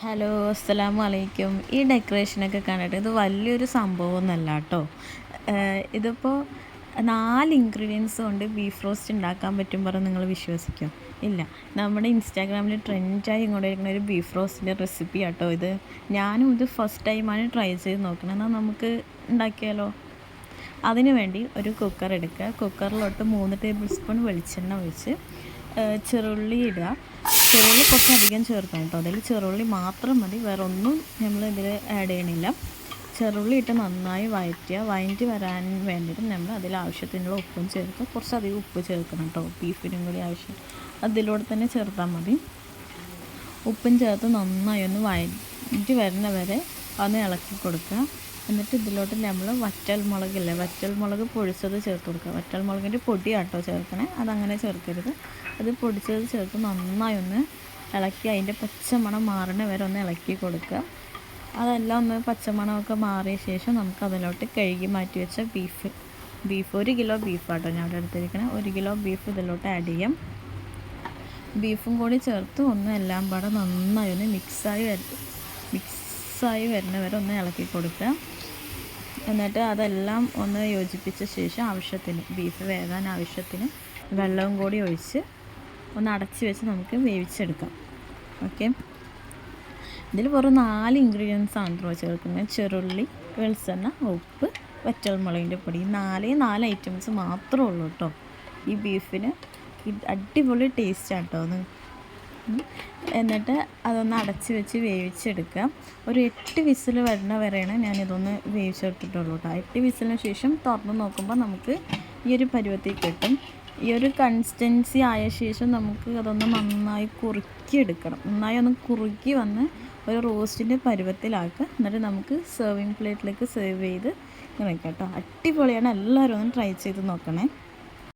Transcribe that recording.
Hello അസ്സലാമു അലൈക്കും ഈ ഡെക്കറേഷനൊക്കെ കണ്ടിട്ട് ഇത് വലിയൊരു സംഭവമൊന്നുമല്ല കേട്ടോ. ഇതിപ്പോൾ നാല് ഇൻഗ്രീഡിയൻസ് കൊണ്ട് ബീഫ് റോസ്റ്റ് ഉണ്ടാക്കാൻ പറ്റും പറഞ്ഞ് നിങ്ങൾ വിശ്വസിക്കും. ഇല്ല നമ്മുടെ ഇൻസ്റ്റാഗ്രാമിൽ ട്രെൻഡായി ഇരിക്കുന്ന ഒരു ബീഫ് റോസ്റ്റിന്റെ റെസിപ്പി കേട്ടോ ഇത്. ഞാനും ഇത് ഫസ്റ്റ് ടൈമാണ് ട്രൈ ചെയ്ത് നോക്കണം എന്നാൽ നമുക്ക് ഉണ്ടാക്കിയാലോ? അതിനു വേണ്ടി ഒരു കുക്കർ എടുക്കുക. കുക്കറിലോട്ട് മൂന്ന് ടേബിൾ സ്പൂൺ വെളിച്ചെണ്ണ ഒഴിച്ച് ചെറുള്ളി ഇടുക. ചെറുള്ളി കുറച്ച് അധികം ചേർക്കണം കേട്ടോ. അതിൽ ചെറുള്ളി മാത്രം മതി. വേറെ ഒന്നും നമ്മൾ ഇതിൽ ആഡ് ചെയ്യണില്ല. ചെറുള്ളി ഇട്ട് നന്നായി വഴറ്റുക വഴറ്റി വരാൻ വേണ്ടിയിട്ട് നമ്മൾ അതിൽ ആവശ്യത്തിനുള്ള ഉപ്പും ചേർക്കുക കുറച്ചധികം ഉപ്പ് ചേർക്കണം കേട്ടോ. ബീഫിനും കൂടി ആവശ്യം. അതിലൂടെ തന്നെ ചേർത്താൽ മതി. ഉപ്പും ചേർത്ത് നന്നായി ഒന്ന് വഴറ്റി വരുന്ന വരെ ഒന്ന് ഇളക്കി കൊടുക്കുക. എന്നിട്ട് ഇതിലോട്ട് നമ്മൾ വറ്റൽ മുളകില്ലേ വറ്റൽ മുളക് പൊടിച്ചത് ചേർത്ത് കൊടുക്കുക. വറ്റൽ മുളകിന്റെ പൊടിയാട്ടോ ചേർക്കണേ. അതങ്ങനെ ചേർക്കരുത്. അത് പൊടിച്ചത് ചേർത്ത് നന്നായി ഒന്ന് ഇളക്കി അതിന്റെ പച്ചമണം മാറണ വരെ ഒന്ന് ഇളക്കി കൊടുക്കുക. അതെല്ലാം ഒന്ന് പച്ചമണമൊക്കെ മാറിയ ശേഷം നമുക്ക് അതിലോട്ട് കഴുകി മാറ്റി വെച്ച ബീഫ്. ബീഫ് ഒരു കിലോ ബീഫാട്ടോ ഞാൻ അവിടെ എടുത്തിരിക്കണേ. ഒരു കിലോ ബീഫ് ഇതിലോട്ട് ആഡ് ചെയ്യാം. ബീഫും കൂടി ചേർത്ത് ഒന്ന് എല്ലാം പാടെ നന്നായി ഒന്ന് മിക്സായി വര മിക്സായി വരുന്നവരെ ഒന്ന് ഇളക്കി കൊടുക്കുക. എന്നിട്ട് അതെല്ലാം ഒന്ന് യോജിപ്പിച്ച ശേഷം ആവശ്യത്തിന് ബീഫ് വേകാൻ ആവശ്യത്തിന് വെള്ളവും കൂടി ഒഴിച്ച് ഒന്ന് അടച്ച് വെച്ച് നമുക്ക് വേവിച്ചെടുക്കാം. ഓക്കെ ഇതിൽ വെറും നാല് ഇൻഗ്രീഡിയൻസ് ആണ് കേട്ടോ ചേർക്കുന്നത്. ചെറുള്ളി വെളിച്ചെണ്ണ ഉപ്പ് വറ്റൽമുളകിന്റെ പൊടി. നാലേ നാല് ഐറ്റംസ് മാത്രമേ ഉള്ളൂ കേട്ടോ ഈ ബീഫിന് അടിപൊളി ടേസ്റ്റാണ് കേട്ടോ എന്നിട്ട് അതൊന്ന് അടച്ച് വെച്ച് വേവിച്ചെടുക്കുക. ഒരു എട്ട് വിസിൽ വരുന്ന വരെയാണ് ഞാനിതൊന്ന് വേവിച്ചെടുത്തിട്ടുള്ളൂ കേട്ടോ. എട്ട് വിസിലിന് ശേഷം തുറന്ന് നോക്കുമ്പോൾ നമുക്ക് ഈ ഒരു പരുവത്തിൽ കിട്ടും. ഈ ഒരു കൺസിസ്റ്റൻസി ആയ ശേഷം നമുക്ക് അതൊന്ന് നന്നായി കുറുക്കി എടുക്കണം നന്നായി ഒന്ന് കുറുക്കി വന്ന് ഒരു റോസ്റ്റിന്റെ പരുവത്തിലാക്കുക. എന്നിട്ട് നമുക്ക് സെർവിങ് പ്ലേറ്റിലേക്ക് സെർവ് ചെയ്ത് ഇങ്ങനെ കേട്ടോ. അടിപൊളിയാണ്. എല്ലാവരും ഒന്ന് ട്രൈ ചെയ്ത് നോക്കണേ.